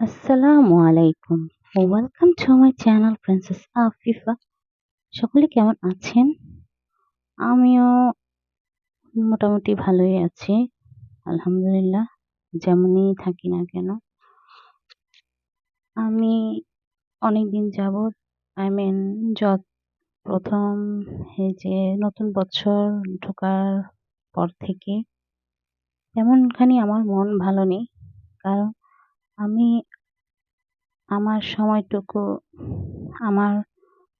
আসসালামু আলাইকুম welcome to my channel princess Afifa সকলে কেমন আছেন? আমিও মোটামুটি ভালোই আছি, আলহামদুলিল্লাহ, যেমনই থাকি না কেন। আমি অনেক দিন আই মিন যত প্রথম এই যে নতুন বছর ঢোকার পর থেকে, তেমনখানি আমার মন ভালো নেই, কারণ আমি আমার সময়টুকু, আমার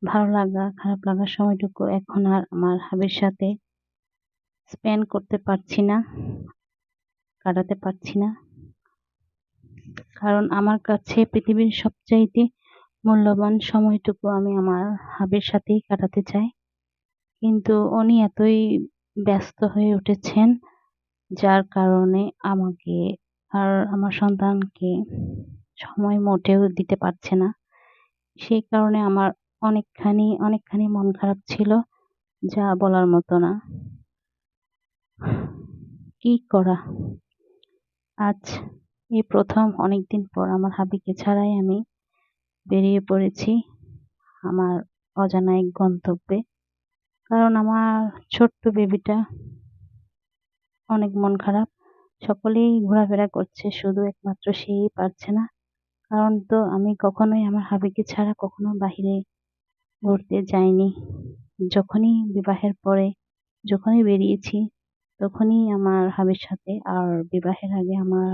ভালো লাগা, খারাপ লাগার সময়টুকু এখন আর আমার হাবির সাথে স্পেন্ড করতে পারছি না, কাটাতে পারছি না। কারণ আমার কাছে পৃথিবীর সবচাইতে মূল্যবান সময়টুকু আমি আমার হাবির সাথেই কাটাতে চাই। কিন্তু উনি এতই ব্যস্ত হয়ে উঠেছেন, যার কারণে আমাকে আর আমার সন্তানকে সময় মোটেও দিতে পারছে না। সেই কারণে আমার অনেকখানি অনেকখানি মন খারাপ ছিল, যা বলার মতো না। কি করা? আজ এই প্রথম অনেকদিন পর আমার হাবিকে ছাড়াই আমি বেরিয়ে পড়েছি আমার অজানা এক গন্তব্যে। কারণ আমার ছোট্ট বেবিটা অনেক মন খারাপ সকলেই ঘোরাফেরা করছে, শুধু একমাত্র সেই পারছে না। কারণ তো আমি কখনোই আমার হাবিকে ছাড়া কখনো বাহিরে ঘুরতে যাইনি। যখনই বিবাহের পরে যখনই বেরিয়েছি, তখনই আমার হাবির সাথে আর বিবাহের আগে আমার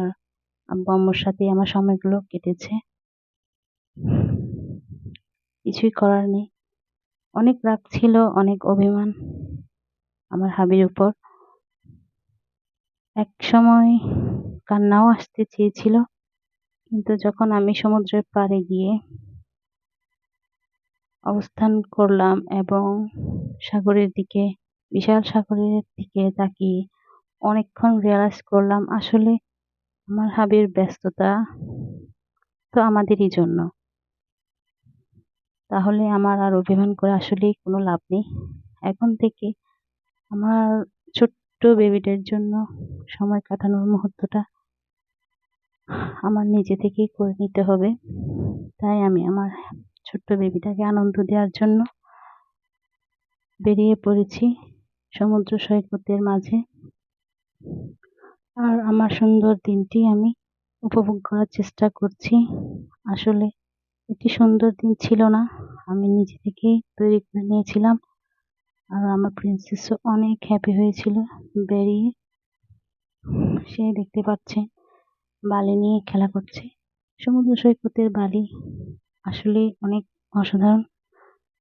আব্বু আম্মুর সাথে আমার সময়গুলো কেটেছে। কিছুই করার নেই। অনেক রাগ ছিল, অনেক অভিমান আমার হাবির উপর। এক সময় কান্নাও আসতে চেয়েছিল, কিন্তু যখন আমি সমুদ্রের পাড়ে গিয়ে অবস্থান করলাম এবং সাগরের দিকে, বিশাল সাগরের দিকে তাকিয়ে অনেকক্ষণ রিয়ালাইজ করলাম, আসলে আমার হাবির ব্যস্ততা তো আমাদেরই জন্য। তাহলে আমার আর অভিমান করে আসলেই কোনো লাভ নেই। এখন থেকে আমার ছোট্ট বেবিটার জন্য সময় কাটানোর মুহূর্তটা আমার নিজে থেকেই করে নিতে হবে। তাই আমি আমার ছোট্ট বেবিটাকে আনন্দ দেওয়ার জন্য বেরিয়ে পড়েছি সমুদ্র সৈকতের মাঝে। আর আমার সুন্দর দিনটি আমি উপভোগ করার চেষ্টা করছি। আসলে একটি সুন্দর দিন ছিল না, আমি নিজে থেকেই তৈরি করে নিয়েছিলাম। আর আমার প্রিন্সেসও অনেক হ্যাপি হয়েছিল বেরিয়ে। সে দেখতে পাচ্ছে, বালি নিয়ে খেলা করছে। সমুদ্র সৈকতের বালি আসলে অনেক অসাধারণ।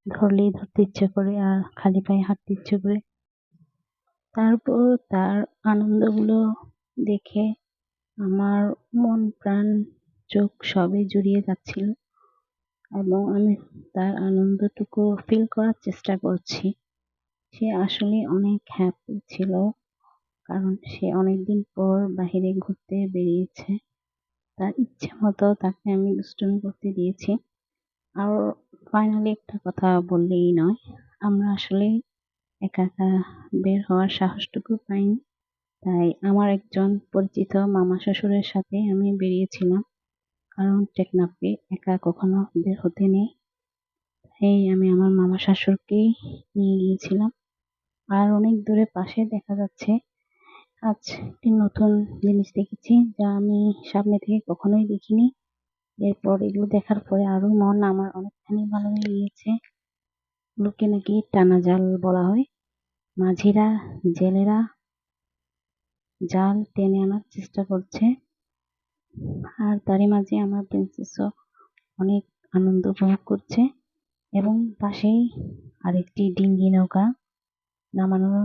ধরলেই ধরতে ইচ্ছে করে আর খালি পায়ে হাঁটতে ইচ্ছে করে। তারপর তার আনন্দগুলো দেখে আমার মন প্রাণ চোখ সবই জুড়িয়ে যাচ্ছিল এবং আমি তার আনন্দটুকু ফিল করার চেষ্টা করছি। সে আসলে অনেক হ্যাপি ছিল, কারণ সে অনেকদিন পর বাহিরে ঘুরতে বেরিয়েছে। তার ইচ্ছে মতো তাকে আমি দুষ্টুমি করতে দিয়েছি। আর ফাইনালি একটা কথা বললেই নয়, আমরা আসলে একা একা বের হওয়ার সাহসটুকু পাইনি। তাই আমার একজন পরিচিত মামা শ্বশুরের সাথে আমি বেরিয়েছিলাম, কারণ টেকনাফে একা কখনো বের হতে নেই। তাই আমি আমার মামা শাশুড়কেই নিয়ে গিয়েছিলাম। আর অনেক দূরে পাশে দেখা যাচ্ছে আজ একটি নতুন জিনিস দেখেছি যা আমি সামনে থেকে কখনোই দেখিনি। এরপর এগুলো দেখার পরে আরও মন আমার অনেকখানি ভালো হয়ে গিয়েছে। এগুলোকে নাকি টানা জাল বলা হয়। মাঝিরা, জেলেরা জাল টেনে আনার চেষ্টা করছে। আর তারই মাঝে আমার প্রিন্সেসও অনেক আনন্দ উপভোগ করছে। এবং পাশেই আরেকটি ডিঙ্গি নৌকা। নামানোর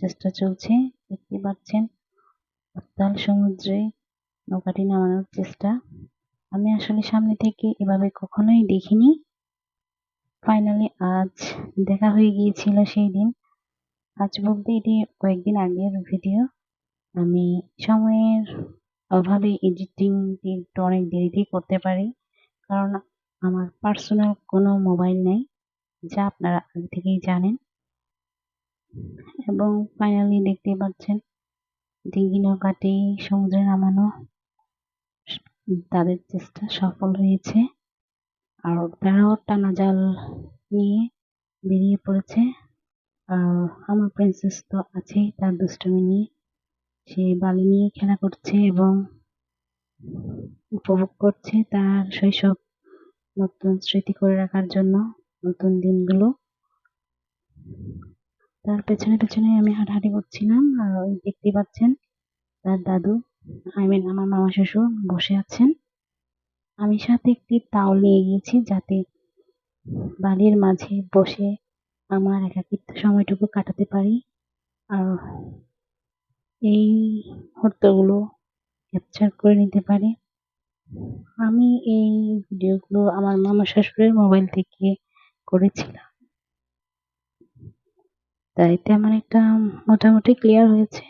চেষ্টা চলছে, দেখতে পাচ্ছেন উত্তাল সমুদ্রে নৌকাটি নামানোর চেষ্টা। আমি আসলে সামনে থেকে এভাবে কখনোই দেখিনি। ফাইনালি আজ দেখা হয়ে গিয়েছিল সেই দিন। আজ বলতে এটি কয়েকদিন আগের ভিডিও আমি সময়ের অভাবে এডিটিংটি একটু অনেক দেরিতেই করতে পারি, কারণ আমার পার্সোনাল কোনো মোবাইল নেই, যা আপনারা আগে থেকেই জানেন। এবং ফাইনালি দেখতে পাচ্ছেন ডিঙ্গি নৌকাটি সমুদ্রে নামানো, তাদের চেষ্টা সফল হয়েছে। আর তারাও টানা জাল নিয়ে বেরিয়ে পড়েছে। আর আমার প্রিন্সেস তো আছেই, তার দুষ্টুমি নিয়ে। সে বালি নিয়ে খেলা করছে এবং উপভোগ করছে তার শৈশব নতুন স্মৃতি করে রাখার জন্য নতুন দিনগুলো। তার পেছনে পেছনে আমি হাঁটাহাঁটি করছিলাম, আর ওই দেখতে পাচ্ছেন তার দাদু আই মিন আমার মামা শ্বশুর বসে আছেন। আমি সাথে একটি তাওল নিয়ে গিয়েছি যাতে বালির মাঝে বসে আমার একাকিত্ব সময়টুকু কাটাতে পারি। আর এই মুহূর্তগুলো ক্যাপচার করে নিতে পারি। আমি এই ভিডিওগুলো আমার মামা শাশুড়ির মোবাইল থেকে করেছিলাম। তাই তেমন একটা মোটামুটি ক্লিয়ার হয়েছে।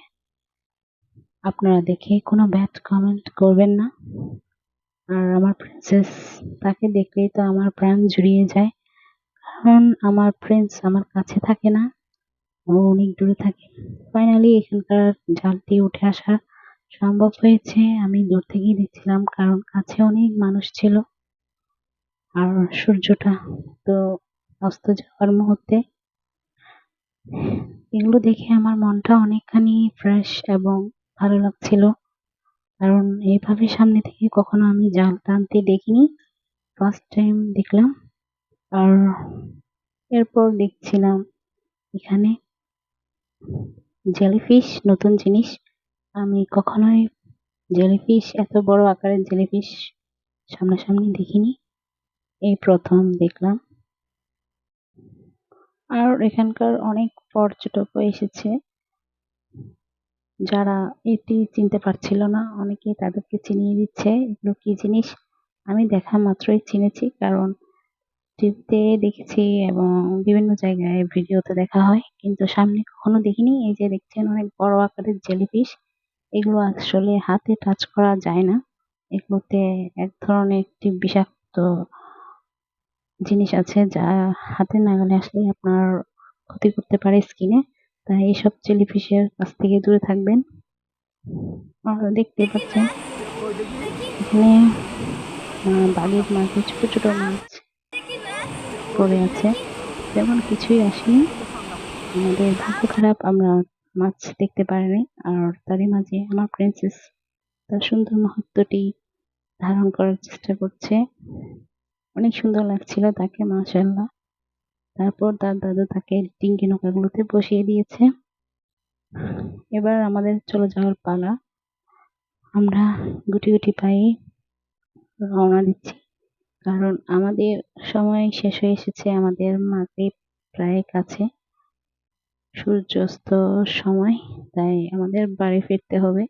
আপনারা দেখে কোনো ব্যাড কমেন্ট করবেন না। আর আমার প্রিন্সেস তাকে দেখলেই তো আমার প্রাণ জুড়িয়ে যায়। কারণ আমার প্রিন্স আমার কাছে থাকে না। ও অনেক দূরে থাকে। ফাইনালি এখানকার জালটি উঠে আসা সম্ভব হয়েছে। আমি দূর থেকেই দেখছিলাম কারণ কাছে অনেক মানুষ ছিল। আর সূর্যটা তো অস্ত যাওয়ার মুহূর্তে এগুলো দেখে আমার মনটা অনেকখানি ফ্রেশ এবং ভালো লাগছিল। কারণ এইভাবে সামনে থেকে কখনো আমি জাল টানতে দেখিনি। ফার্স্ট টাইম দেখলাম। আর এরপর দেখছিলাম এখানে জেলিফিশ নতুন জিনিস। আমি কখনোই জেলিফিশ এত বড় আকারের জেলিফিশ সামনাসামনি দেখিনি। এই প্রথম দেখলাম। আর এখানকার অনেক পর্যটকও এসেছে যারা এটি চিনতে পারছিল না। অনেকে তাদেরকে চিনিয়ে দিচ্ছে, এগুলো কি জিনিস? আমি দেখা মাত্রই চিনেছি, কারণ টিভিতে দেখেছি এবং বিভিন্ন জায়গায় ভিডিওতে দেখা হয়, কিন্তু সামনে কখনো দেখিনি। এই যে দেখছেন, অনেক বড় আকারের জেলিফিশ, এগুলো আসলে হাতে টাচ করা যায় না। এগুলোতে এক ধরনের একটি বিষাক্ত জিনিস আছে যা হাতে নাগালে আসলে আপনার ক্ষতি করতে পারে স্কিনে তাই এইসব জেলিফিশের কাছ থেকে দূরে থাকবেন। আর দেখতে পাচ্ছেন, এখানে বালির মাঝে ছোট ছোট মাছ পড়ে আছে। তেমন কিছুই আসেনি। আমাদের ভাগ্য খারাপ, আমরা মাছ দেখতে পারিনি। আর তারই মাঝে আমার প্রিন্সেস তার সুন্দর মুহূর্তটি ধারণ করার চেষ্টা করছে। অনেক সুন্দর লাগছিল তাকে মাশাল্লাহ তারপর তার দাদু তাকে টিঙ্কি নৌকাগুলোতে বসিয়ে দিয়েছে। এবার আমাদের চলে যাওয়ার পালা। আমরা গুটি গুটি পায়ে রওনা দিচ্ছি। কারণ আমাদের সময় শেষ হয়ে এসেছে, আমাদের মাকে প্রায় কাছে। সূর্যাস্ত সময়, তাই আমাদের বাড়ি ফিরতে হবে।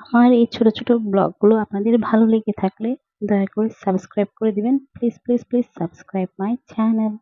আমার এই ছোট ছোট ব্লগগুলো আপনাদের ভালো লেগে থাকলে দয়া করে সাবস্ক্রাইব করে দিবেন। Please please please subscribe my channel